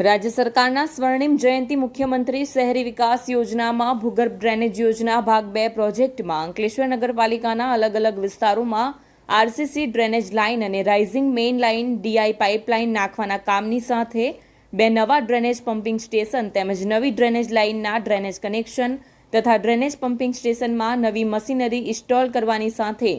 રાજ્ય સરકારના સ્વર્ણિમ જયંતિ મુખ્યમંત્રી શહેરી વિકાસ યોજનામાં ભૂગર્ભ ડ્રેનેજ યોજના ભાગ બે પ્રોજેક્ટમાં અંકલેશ્વર નગરપાલિકાના અલગ અલગ વિસ્તારોમાં આરસીસી ડ્રેનેજ લાઇન અને rising main line DI pipeline નાખવાના કામની સાથે બે નવા ડ્રેનેજ પમ્પિંગ સ્ટેશન તેમજ નવી ડ્રેનેજ લાઇનના ડ્રેનેજ કનેક્શન તથા ડ્રેનેજ પમ્પિંગ સ્ટેશનમાં નવી મશીનરી ઇન્સ્ટોલ કરવાની સાથે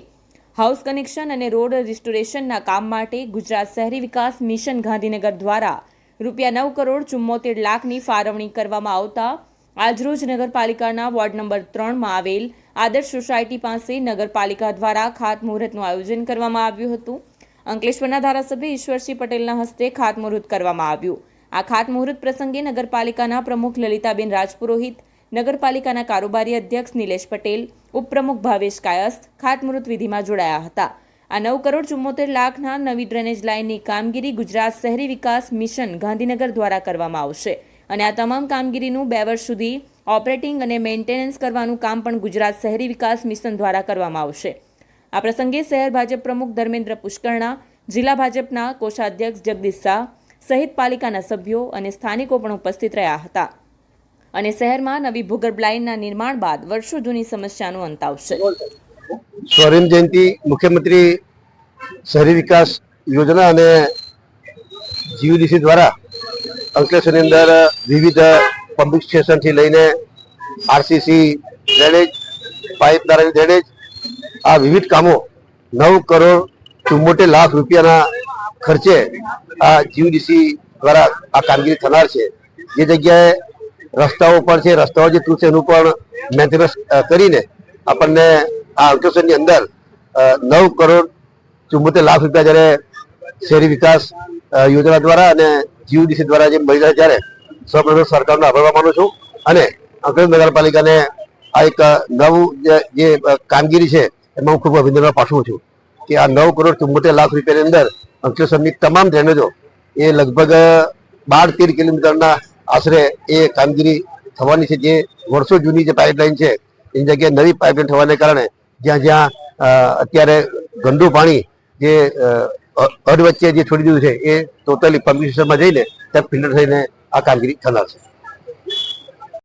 હાઉસ કનેક્શન અને રોડ રિસ્ટોરેશનના કામ માટે ગુજરાત શહેરી વિકાસ મિશન ગાંધીનગર દ્વારા રૂપિયા નવ કરોડ ચુમ્મોતેર લાખની ફાળવણી કરવામાં આવતા આજરોજ નગરપાલિકાના વોર્ડ નંબર ત્રણમાં આવેલ આદર્શ સોસાયટી પાસે નગરપાલિકા દ્વારા ખાતમુહૂર્તનું આયોજન કરવામાં આવ્યું હતું. અંકલેશ્વરના ધારાસભ્ય ઈશ્વરસિંહ પટેલના હસ્તે ખાતમુહૂર્ત કરવામાં આવ્યું. આ ખાતમુહૂર્ત પ્રસંગે નગરપાલિકાના પ્રમુખ લલિતાબેન રાજપુરોહિત, નગરપાલિકાના કારોબારી અધ્યક્ષ નિલેશ પટેલ, ઉપપ્રમુખ ભાવેશ કાયસ્થ ખાતમુહૂર્ત વિધિમાં જોડાયા હતા. આ નવ કરોડ ચુમ્મોતેર લાખના નવી ડ્રેનેજ લાઇનની કામગીરી ગુજરાત શહેરી વિકાસ મિશન ગાંધીનગર દ્વારા કરવામાં આવશે. અને આ તમામ કામગીરીનું બે વર્ષ સુધી ઓપરેટિંગ અને મેન્ટેનન્સ કરવાનું કામ પણ ગુજરાત શહેરી વિકાસ મિશન દ્વારા કરવામાં આવશે. આ પ્રસંગે શહેર ભાજપ પ્રમુખ ધર્મેન્દ્ર પુષ્કરણા, જિલ્લા ભાજપના કોષાધ્યક્ષ જગદીશ શાહ, સહિત પાલિકાના સભ્યો અને સ્થાનિકો પણ ઉપસ્થિત રહ્યા હતા. અને શહેરમાં નવી ભૂગર્ભ લાઇનના નિર્માણ બાદ વર્ષો જૂની સમસ્યાનો અંત આવશે. સ્વર્ણિમ જયંતિ મુખ્યમંત્રી શહેરી વિકાસ યોજના અને જીયુડીસી દ્વારા અંકલેશ્વરની અંદર વિવિધ પમ્પિંગ સ્ટેશનથી લઈને આરસીસી ડ્રેનેજ, પાઇપ દ્વારાની ડ્રેનેજ, આ વિવિધ કામો નવ કરોડ ચુમ્મોતેર લાખ રૂપિયાના ખર્ચે આ જીયુડીસી દ્વારા આ કામગીરી થનાર છે. જે જગ્યાએ રસ્તાઓ પણ છે, રસ્તાઓ જે તૂટશે એનું પણ મેન્ટેનન્સ કરીને આપણને આ અંકલેશ્વરની અંદર નવ કરોડ ચુમ્મોતેર લાખ રૂપિયા જ્યારે શહેરી વિકાસ યોજના દ્વારા અને જીયુડીસી દ્વારા જે મળી રહ્યા ત્યારે સૌપ્રથમ સરકારનો આભાર માનું છું. અને અંકલેશ્વર નગરપાલિકાને આ એક નવું જે કામગીરી છે એમાં હું ખૂબ અભિનંદન પાઠવું છું કે આ નવ કરોડ ચુંબોતેર લાખ રૂપિયાની અંદર અંકલેશ્વરની તમામ ડ્રેનેજો એ લગભગ બાર તેર કિલોમીટરના આશરે એ કામગીરી થવાની છે. જે વર્ષો જૂની જે પાઇપલાઇન છે એની જગ્યાએ નવી પાઇપલાઇન થવાને કારણે જ્યાં જ્યાં અત્યારે ગંદુ પાણી જે અ, અ- અધ વચ્ચે જે છોડી દીધું છે એ ટોટલી સિસ્ટમમાં જઈને ત્યાં ફિલ્ટર થઈને આ કામગીરી થનાર છે.